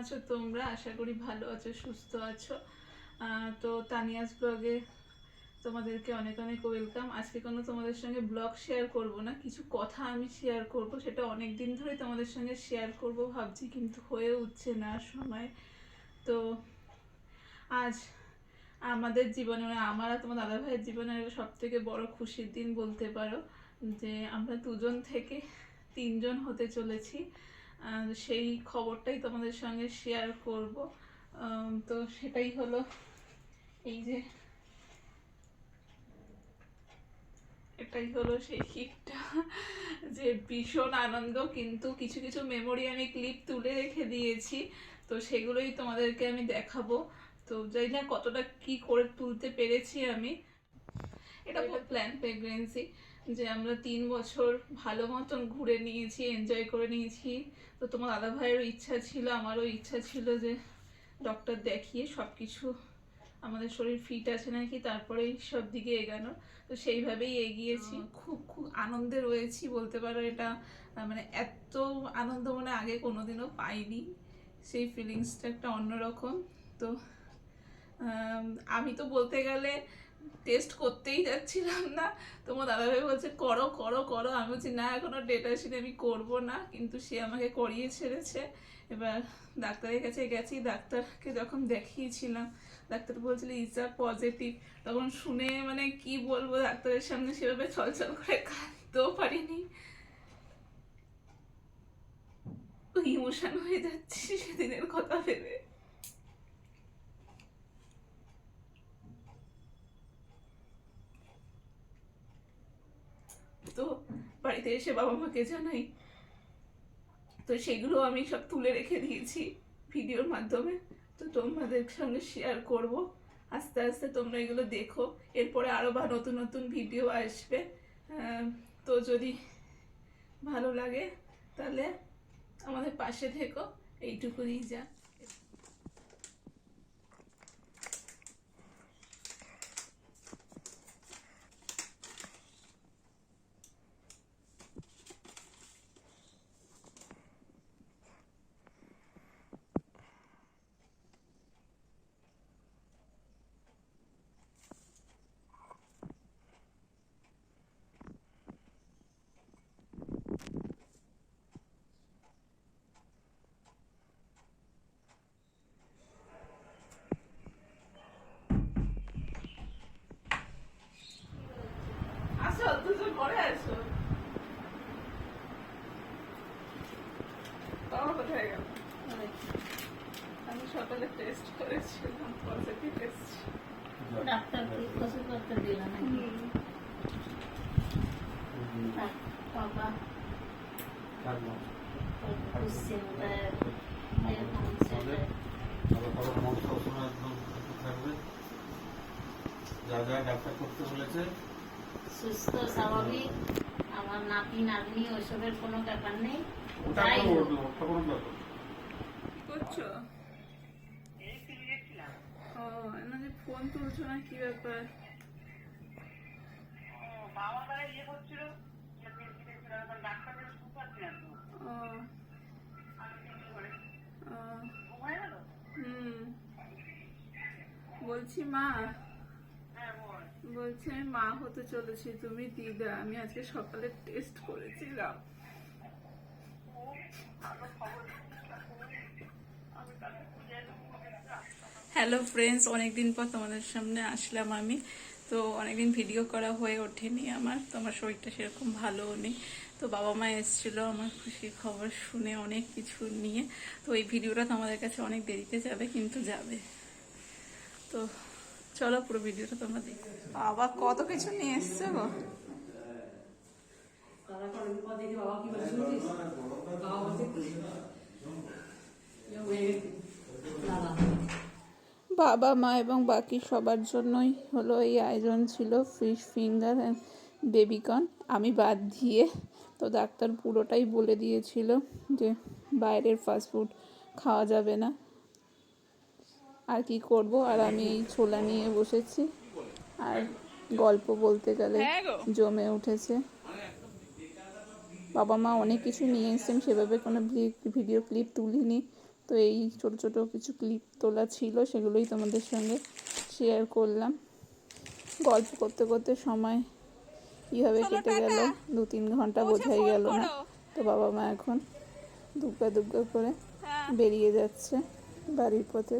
আছো তোমরা? আশা করি ভালো আছো, সুস্থ আছো। তো তানিয়াস ব্লগে তোমাদেরকে অনেক অনেক ওয়েলকাম। আজকে কোনো তোমাদের সঙ্গে ব্লগ শেয়ার করব না, কিছু কথা আমি শেয়ার করব। সেটা অনেক দিন ধরে তোমাদের সঙ্গে শেয়ার করব ভাবছি, কিন্তু হয়ে উঠছে না সময়। তো আজ আমাদের জীবনে মানে আমার আর তোমার দাদা ভাইয়ের জীবনের সব থেকে বড় খুশির দিন বলতে পারো, যে আমরা দুজন থেকে তিনজন হতে চলেছি। সেই খবরটাই তোমাদের সঙ্গে শেয়ার করব। তো সেটাই হলো এই যে এটাই হলো সেই ক্লিপটা যে ভীষণ আনন্দ কিন্তু কিছু কিছু মেমোরি আমি ক্লিপ তুলে রেখে দিয়েছি। তো সেগুলোই তোমাদেরকে আমি দেখাবো। তো জানি না কতটা কি করে তুলতে পেরেছি আমি। এটা প্ল্যান প্রেগনেন্সি যে আমরা তিন বছর ভালো মতন ঘুরে নিয়েছি এনজয় করে নিয়েছি। তো তোমার দাদা ভাইয়েরও ইচ্ছা ছিল, আমারও ইচ্ছা ছিল যে ডক্টর দেখিয়ে সব কিছু আমাদের শরীর ফিট আছে নাকি, তারপরেই সব দিকে এগানো। তো সেইভাবেই এগিয়েছি। খুব খুব আনন্দে রয়েছি বলতে পারো এটা। মানে এত আনন্দ মানে আগে কোনোদিনও পাইনি। সেই ফিলিংসটা একটা অন্যরকম। তো আমি তো বলতে গেলে টেস্ট করতেই যাচ্ছিলাম না। তোমার দাদাভাই বলছে, করো করো করো। আমি বলছি, না, এখনও ডেট আসেনি, আমি করব না। কিন্তু সে আমাকে করিয়ে ছেড়েছে। এবার ডাক্তারের কাছে গেছি, ডাক্তারকে যখন দেখিয়েছিলাম, ডাক্তার বলছিল ইজ পজিটিভ তখন শুনে মানে কি বলব, ডাক্তারের সামনে সেভাবে ছলছল করে কাঁদতেও পারিনি। ইমোশন হয়ে যাচ্ছি সেদিনের কথা ভেবে তো বাড়িতে এসে বাবা মাকে জানাই। তো সেগুলো আমি সব তুলে রেখে দিয়েছি ভিডিওর মাধ্যমে। তো তোমাদের সঙ্গে শেয়ার করব। আস্তে আস্তে তোমরা এগুলো দেখো। এরপরে আরও বা নতুন নতুন ভিডিও আসবে। তো যদি ভালো লাগে তাহলে আমাদের পাশে থেকো। এইটুকুই যা আসো দুজন পরে আসো বাবা কোথায় গেল আমি সকালে টেস্ট করেছিলাম পজিটিভ এসেছি বাবা। যা যা ডাক্তার করতে বলেছে। সুস্থ স্বাভাবিক। আমার নাতি নাতনি ওইসবের কোনো ব্যাপার নেই। ওটা কোনো ব্যাপার না। কি করছ ও না যে ফোন তুলছো না? কি ব্যাপার? ও ও। বলছি মা। বলছি আমি মা হতে চলেছি তুমি দিদা। আমি আজকে সকালে টেস্ট করেছিলাম। হ্যালো ফ্রেন্ডস অনেকদিন পর তোমাদের সামনে আসলাম আমি। তো অনেকদিন ভিডিও করা হয়ে ওঠেনি আমার, তো আমার শরীরটা সেরকম ভালোও নেই। তো বাবা মা এসেছিল আমার খুশির খবর শুনে অনেক কিছু নিয়ে। তো এই ভিডিওটা তোমাদের কাছে অনেক দেরিতে যাবে, কিন্তু যাবে। তো চলো পুরো ভিডিওটা তোমরা দেখো। বাবা কত কিছু নিয়ে এসছো গো। বাবা মা এবং বাকি সবার জন্যই হলো এই আয়োজন ছিল ফিশ ফিঙ্গার অ্যান্ড বেবিকর্ন আমি বাদ দিয়ে তো ডাক্তার পুরোটাই বলে দিয়েছিল যে বাইরের ফাস্টফুড খাওয়া যাবে না। আর কি করব? আর আমি এই ছোলা নিয়ে বসেছি। আর গল্প বলতে গেলে জমে উঠেছে। বাবা মা অনেক কিছু নিয়ে এসেছেন সেভাবে কোনো ভিডিও ক্লিপ তুলিনি। তো এই ছোট ছোট কিছু ক্লিপ তোলা ছিল সেগুলোই তোমাদের সঙ্গে শেয়ার করলাম। গল্প করতে করতে সময় কীভাবে কেটে গেল দু তিন ঘণ্টা বোঝাই গেল না। তো বাবা মা এখন দুগ্গা দুগ্গা করে বেরিয়ে যাচ্ছে বাড়ির পথে।